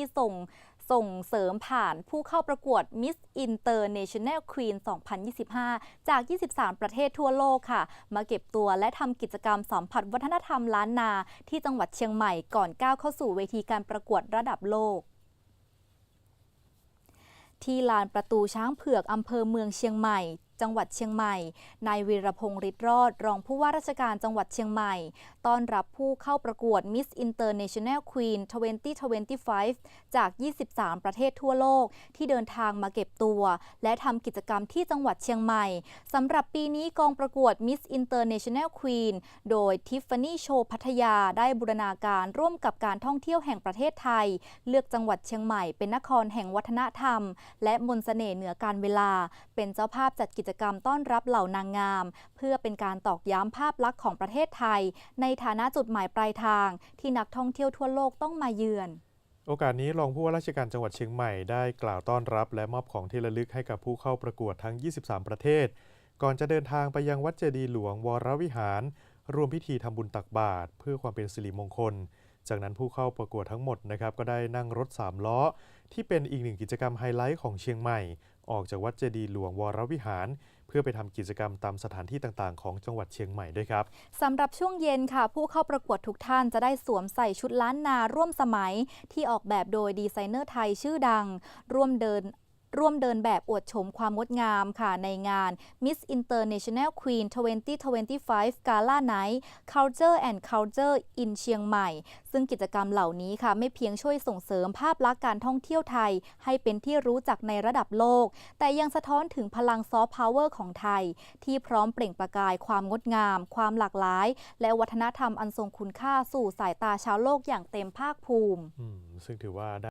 ที่ส่งส่งเสริมผ่านผู้เข้าประกวด Miss International Queen 2025 จาก 23 ประเทศทั่วโลกค่ะ มาเก็บตัวและทำกิจกรรมสัมผัสวัฒนธรรมล้านนา ที่จังหวัดเชียงใหม่ก่อนก้าวเข้าสู่เวทีการประกวดระดับโลกที่ลานประตูช้างเผือกอำเภอเมืองเชียงใหม่ จังหวัดเชียงใหม่ นายวีรพงษ์ฤทธิ์รอด รองผู้ว่าราชการจังหวัดเชียงใหม่ ต้อนรับผู้เข้าประกวด Miss International Queen 2025 จาก 23 ประเทศทั่วโลก ที่เดินทางมาเก็บตัว และทำกิจกรรมที่จังหวัดเชียงใหม่ สำหรับปีนี้กองประกวด Miss International Queen โดย Tiffany Show พัทยาได้บูรณาการร่วมกับการท่องเที่ยวแห่งประเทศไทย เลือกจังหวัดเชียงใหม่เป็นนครแห่งวัฒนธรรม และมนต์เสน่ห์เหนือการเวลา เป็นเจ้าภาพจัดกิจกรรมต้อนรับเหล่านางงาม เพื่อเป็นการตอกย้ำภาพลักษณ์ของประเทศไทย ในฐานะจุดหมายปลายทาง ที่นักท่องเที่ยวทั่วโลกต้องมาเยือนโอกาสนี้รองผู้ว่าราชการจังหวัดเชียงใหม่ได้กล่าวต้อนรับ และมอบของที่ระลึกให้กับผู้เข้าประกวดทั้ง 23 ประเทศ ก่อนจะเดินทางไปยังวัดเจดีย์หลวงวรวิหารร่วมพิธีทำบุญตักบาตรเพื่อความเป็นสิริมงคล จากนั้นผู้เข้าประกวดทั้งหมดนะครับก็ได้นั่งรถ 3 ล้อ ที่เป็นอีกหนึ่งกิจกรรมไฮไลท์ของเชียงใหม่ ออกจากวัดเจดีย์หลวงวรวิหาร เพื่อไปทำกิจกรรมตามสถานที่ต่างๆ ของจังหวัดเชียงใหม่ด้วยครับสำหรับช่วงเย็นค่ะ ผู้เข้าประกวดทุกท่านจะได้สวมใส่ชุดล้านนาร่วมสมัยที่ออกแบบโดยดีไซเนอร์ไทยชื่อดัง ร่วมเดิน ร่วมเดินแบบอวดชมความงดงามค่ะในงาน Miss International Queen 2025 Gala Night Culture and Culture in เชียงใหม่ ซึ่งกิจกรรมเหล่านี้ค่ะ ไม่เพียงช่วยส่งเสริมภาพลักษณ์การท่องเที่ยวไทย ให้เป็นที่รู้จักในระดับโลก แต่ยังสะท้อนถึงพลังซอฟต์พาวเวอร์ของไทย ที่พร้อมเปล่งประกายความงดงาม ความหลากหลาย และวัฒนธรรมอันทรงคุณค่าสู่สายตาชาวโลกอย่างเต็มภาคภูมิซึ่งถือว่าได้